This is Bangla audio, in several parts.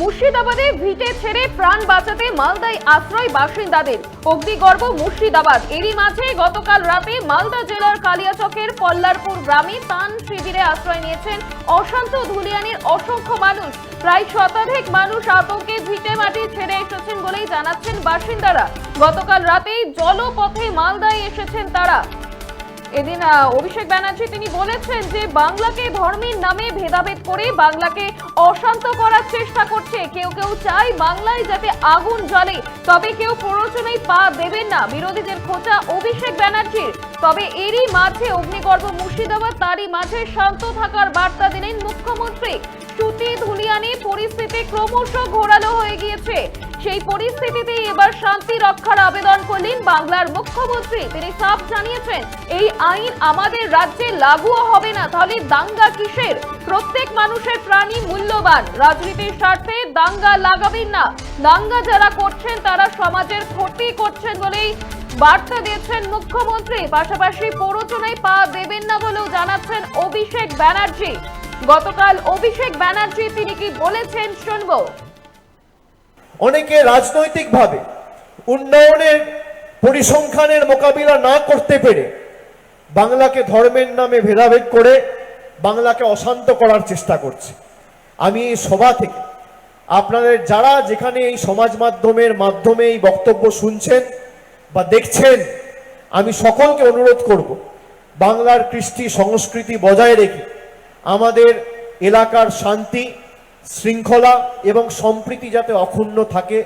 মুর্শিদাবাদে ভিটে ছেড়ে প্রাণ বাঁচাতে মালদায় আশ্রয় বাসিন্দাদের। অগ্নিগর্ভ মুর্শিদাবাদ। এরই মাঝে গতকাল রাতে মালদা জেলার কালিয়াচকের পল্লারপুর গ্রামে তান শিবিরে আশ্রয় নিয়েছেন অশান্ত ধুলিয়ানির অসংখ্য মানুষ। প্রায় শতাধিক মানুষ আতঙ্কে ভিটে মাটি ছেড়ে এসেছেন বলেই জানাচ্ছেন বাসিন্দারা। গতকাল রাতেই জলপথে মালদায় এসেছেন তারা। এদিন অভিষেক ব্যানার্জি তিনি বলেছেন যে বাংলাকে ধর্মের নামে ভেদাভেদ করে বাংলাকে অশান্ত করার চেষ্টা করছে। কেউ কেউ চায় বাংলায় যাতে আগুন জ্বলে, তবে কেউ প্ররোচনায় পা দেবেন না। বিরোধীদের খোঁচা অভিষেক ব্যানার্জির। তবে এরই মাঝে অগ্নিগর্ভ মুর্শিদাবাদ, তারই মাঝে শান্ত থাকার বার্তা দিলেন মুখ্যমন্ত্রী। সুতি ধুলিয়ানি পরিস্থিতি ক্রমশ ঘোরালো হয়ে গিয়েছে। সেই পরিস্থিতিতে এবার শান্তি রক্ষার আবেদন করলেন বাংলার মুখ্যমন্ত্রী। তিনি সাফ জানিয়েছেন, এই আইন আমাদের রাজ্যে লাগুও হবে না। তাহলে দাঙ্গা কিসের? প্রত্যেক মানুষের প্রাণী মূল্যবান। রাজনীতির স্বার্থে দাঙ্গা লাগাবেন না। দাঙ্গা যারা করছেন, তারা সমাজের ক্ষতি করছেন বলেই বার্তা দিয়েছেন মুখ্যমন্ত্রী। পাশাপাশি প্ররোচনায় পা দেবেন না বলেও জানাচ্ছেন অভিষেক ব্যানার্জি। গতকাল অভিষেক ব্যানার্জি তিনি কি বলেছেন শুনব। অনেকে রাজনৈতিকভাবে উন্নয়নের পরিসংখ্যানের মোকাবিলা না করতে পেরে বাংলাকে ধর্মের নামে ভেদাভেদ করে বাংলাকে অশান্ত করার চেষ্টা করছে। আমি এই সভা থেকে আপনাদের যারা যেখানে এই সমাজ মাধ্যমের মাধ্যমে এই বক্তব্য শুনছেন বা দেখছেন, আমি সকলকে অনুরোধ করব, বাংলার কৃষ্টি সংস্কৃতি বজায় রেখে আমাদের এলাকার শান্তি, শৃঙ্খলা এবং সম্প্রীতি যাতে অক্ষুণ্ণ থাকে,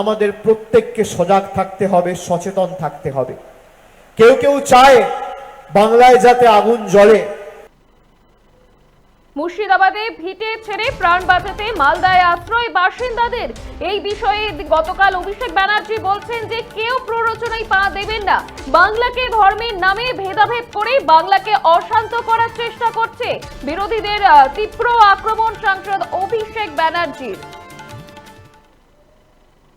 আমাদের প্রত্যেককে সজাগ থাকতে হবে, সচেতন থাকতে হবে। কেউ কেউ চায় বাংলায় যাতে আগুন জ্বলে। মুর্শিদাবাদে ভিটে ছেড়ে প্রাণ বাঁচাতে মালদায় আশ্রয় বাসিন্দাদের। এই বিষয়ে গতকাল অভিষেক ব্যানার্জি বলছেন যে কেউ প্ররোচনায় পা দেবেন না। বাংলাকে ধর্মের নামে ভেদাভেদ করে বাংলাকে অশান্ত করার চেষ্টা করছে। বিরোধীদের তীব্র আক্রমণ সাংসদ অভিষেক ব্যানার্জির।